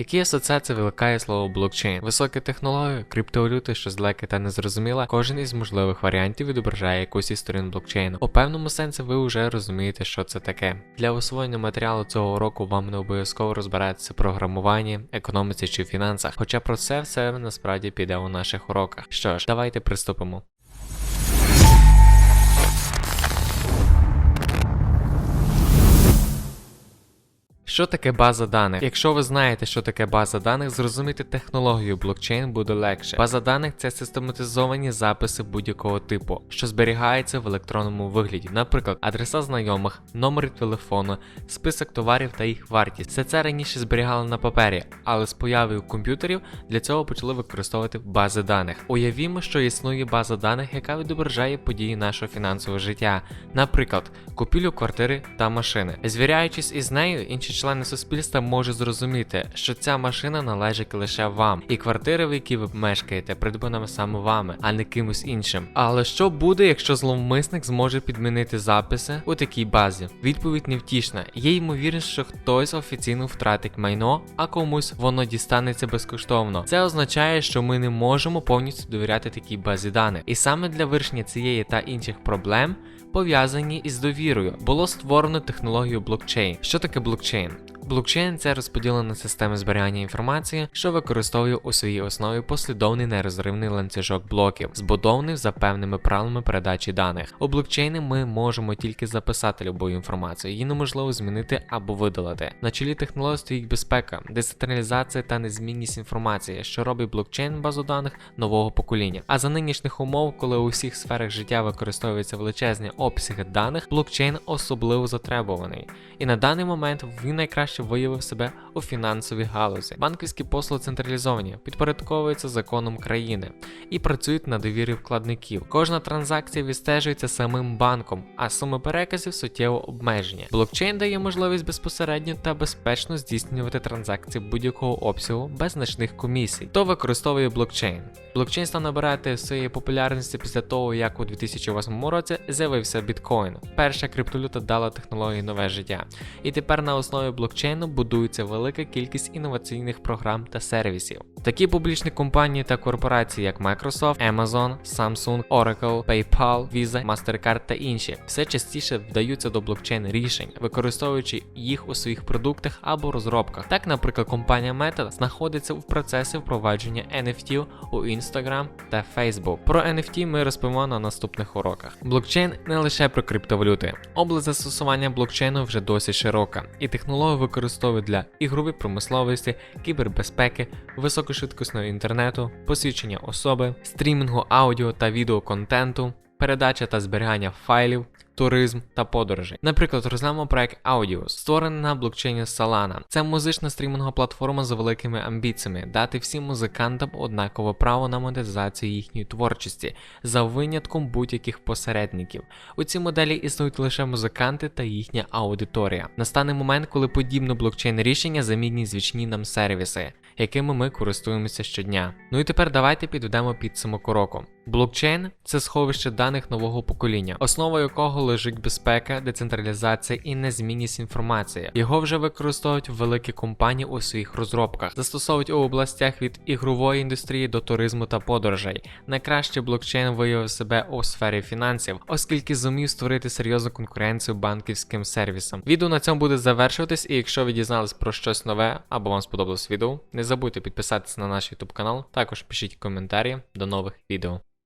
Які асоціації викликає слово блокчейн? Високі технології, криптовалюти, що злеки та незрозуміла, кожен із можливих варіантів відображає якусь із сторін блокчейну. У певному сенсі ви вже розумієте, що це таке. Для освоєння матеріалу цього уроку вам не обов'язково розбиратися в програмуванні, економіці чи фінансах, хоча про це все насправді піде у наших уроках. Що ж, давайте приступимо. Що таке база даних? Якщо ви знаєте, що таке база даних, зрозуміти технологію блокчейн буде легше. База даних це систематизовані записи будь-якого типу, що зберігаються в електронному вигляді, наприклад, адреса знайомих, номери телефону, список товарів та їх вартість. Все це раніше зберігали на папері, але з появою комп'ютерів для цього почали використовувати бази даних. Уявімо, що існує база даних, яка відображає події нашого фінансового життя, наприклад, купівлю квартири та машини. Звіряючись із нею, інші члени суспільства можуть зрозуміти, що ця машина належить лише вам, і квартира, в якій ви мешкаєте, придбана саме вами, а не кимось іншим. Але що буде, якщо зловмисник зможе підмінити записи у такій базі? Відповідь невтішна. Є ймовірність, що хтось офіційно втратить майно, а комусь воно дістанеться безкоштовно. Це означає, що ми не можемо повністю довіряти такій базі даних. І саме для вирішення цієї та інших проблем пов'язані із довірою, було створено технологію блокчейн. Що таке блокчейн? Блокчейн це розподілена система зберігання інформації, що використовує у своїй основі послідовний нерозривний ланцюжок блоків, збудований за певними правилами передачі даних. У блокчейні ми можемо тільки записати любу інформацію, її неможливо змінити або видалити. На чолі технології стоїть безпека, децентралізація та незмінність інформації, що робить блокчейн базу даних нового покоління. А за нинішніх умов, коли у всіх сферах життя використовуються величезні обсяги даних, блокчейн особливо затребуваний. І на даний момент він найкраще виявив себе у фінансовій галузі. Банківські послуги централізовані, підпорядковуються законом країни і працюють на довірі вкладників. Кожна транзакція відстежується самим банком, а суми переказів суттєво обмежені. Блокчейн дає можливість безпосередньо та безпечно здійснювати транзакції будь-якого обсягу без значних комісій. Хто використовує блокчейн? Блокчейн став набирати своєї популярності після того, як у 2008 році з'явився біткоін. Перша криптовалюта дала технології нове життя. І тепер на основі блокчейну будується велика кількість інноваційних програм та сервісів. Такі публічні компанії та корпорації, як Microsoft, Amazon, Samsung, Oracle, PayPal, Visa, MasterCard та інші, все частіше вдаються до блокчейн рішень, використовуючи їх у своїх продуктах або розробках. Так, наприклад, компанія Meta знаходиться в процесі впровадження NFT у Instagram та Facebook. Про NFT ми розповімо на наступних уроках. Блокчейн не лише про криптовалюти. Область застосування блокчейну вже досить широка, і технологію використовують для ігрової промисловості, кібербезпеки, високошвидкісного інтернету, посвідчення особи, стрімінгу аудіо та відеоконтенту, передача та зберігання файлів. Туризм та подорожі. Наприклад, розглянемо проект Audios, створений на блокчейні Solana. Це музична стрімінгова платформа з великими амбіціями, дати всім музикантам однакове право на монетизацію їхньої творчості за винятком будь-яких посередників. У цій моделі існують лише музиканти та їхня аудиторія. Настане момент, коли подібне блокчейн рішення замінять звичні нам сервіси, якими ми користуємося щодня. Ну і тепер давайте підведемо підсумок уроку. Блокчейн це сховище даних нового покоління, основа якого лежить безпека, децентралізація і незмінність інформації. Його вже використовують великі компанії у своїх розробках, застосовують у областях від ігрової індустрії до туризму та подорожей. Найкраще блокчейн виявив себе у сфері фінансів, оскільки зумів створити серйозну конкуренцію банківським сервісам. Відео на цьому буде завершуватись, і якщо ви дізнались про щось нове або вам сподобалось відео, не забудьте підписатися на наш YouTube канал, також пишіть коментарі. До нових відео.